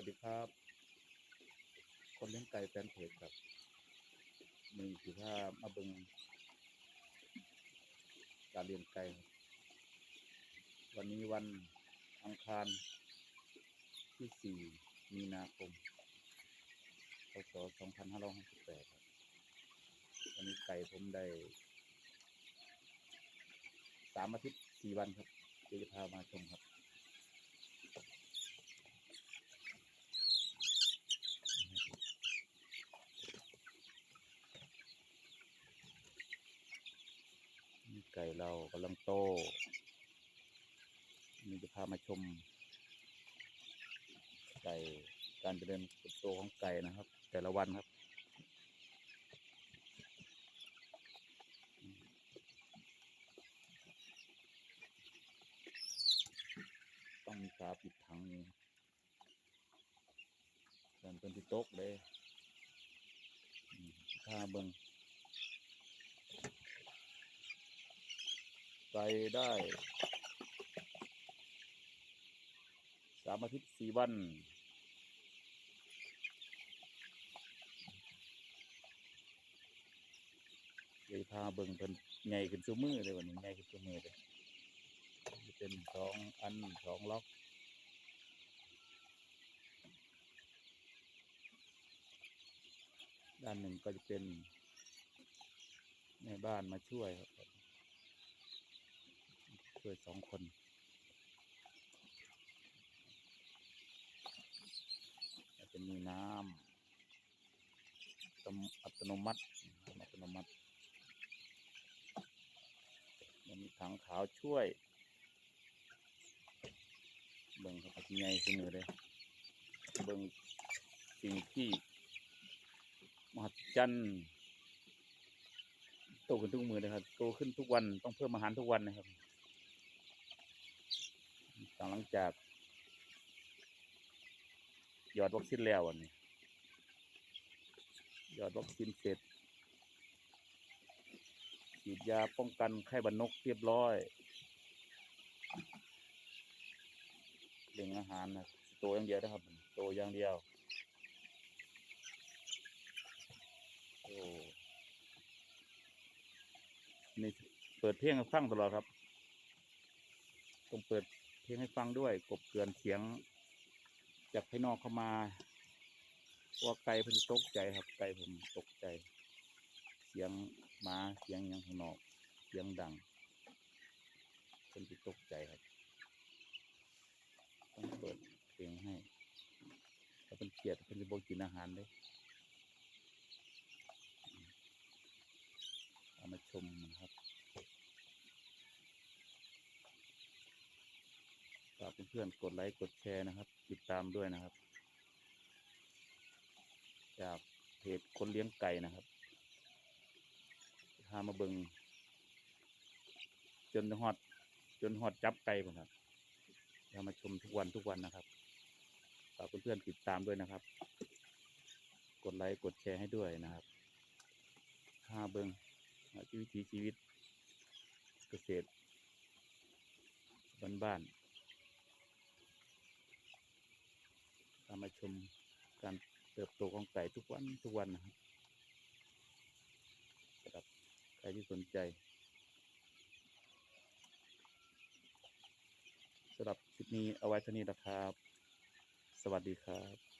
วัสดีครับ คนเลี้ยงไก่แฟนเพจครับมีสิภามาเบิงการเลี้ยงไก่ วันนี้วันอังคารที่สี่มีนาคมพศสองพันห้าร้อยหกสิบแปดครับ วันนี้ไก่ผมได้สามอาทิตย์สี่วันครับเดี๋ยวจะพามาชมครับ ไก่เรากำลังโตนี่จะพามาชม ไก่การเจริญเติบโตของไก่นะครับ แต่ละวันครับต้องมีฝาปิดถังนี่เดินเป็นที่โต๊ะเลยข้าเบิง ส่ได้สามอาทิตย์สี่วันเลยพาเบิ่งเพิ่นใหญ่ขึ้นซุมือเลยวันนี้ใหญ่ขึ้นซุมือเลยเป็นสองอันสองล็อกด้านหนึ่งก็จะเป็นแม่บ้านมาช่วยครับ วยสองคนจะมีน้ำอัตโนมัติอัตโนมัติแล้วมีถังขาวช่วย เบิ่งเขาปัจจัยขึ้นเลยเบิ่งสิ่งที่มหัศจรรย์โตขึ้นทุกมือเลยครับโตขึ้นทุกวันต้องเพิ่มอาหารทุกวันนะครับ หลังจาก หยอดวัคซีนแล้ววันนี้หยอดวัคซีนเสร็จฉีดยาป้องกันไข้หวัดนกเรียบร้อยเลี้ยงอาหารนะโตอย่างเดียวนะครับโตอย่างเดียวโอ้นี่เปิดเพลงให้ฟังตลอดครับ ต้องเปิด ลงให้ฟังด้วย กบเกลือนเสียง จากภายนอกเข้ามาว่าไก่เพิ่นตกใจครับไก่ผมตกใจ เสียงหมาเสียงยังข้างนอก เสียงดังเพิ่นตกใจครับ ต้องเปิดเพลงให้ถ้าเป็นเกลียดเพิ่นจะบอกกินอาหารเลยเอามาชมนะครับ ฝาก เพื่อนๆกดไลค์กดแชร์นะครับ ติดตามด้วยนะครับ จากเพจคนเลี้ยงไก่นะครับพามาเบิงจนฮอด จนฮอดจับไก่ผมครับพามาชมทุกวันทุกวันนะครับฝากเพื่อนๆติดตามด้วยนะครับ กดไลค์กดแชร์ให้ด้วยนะครับพาเบิงวิถีชีวิตเกษตรบ้านๆ ตาม มาชมการเติบโตของไก่ทุกวันทุกวันนะครับสำหรับใครที่สนใจสำหรับคลิปนี้เอาไว้เท่านี้นะครับ สวัสดีครับ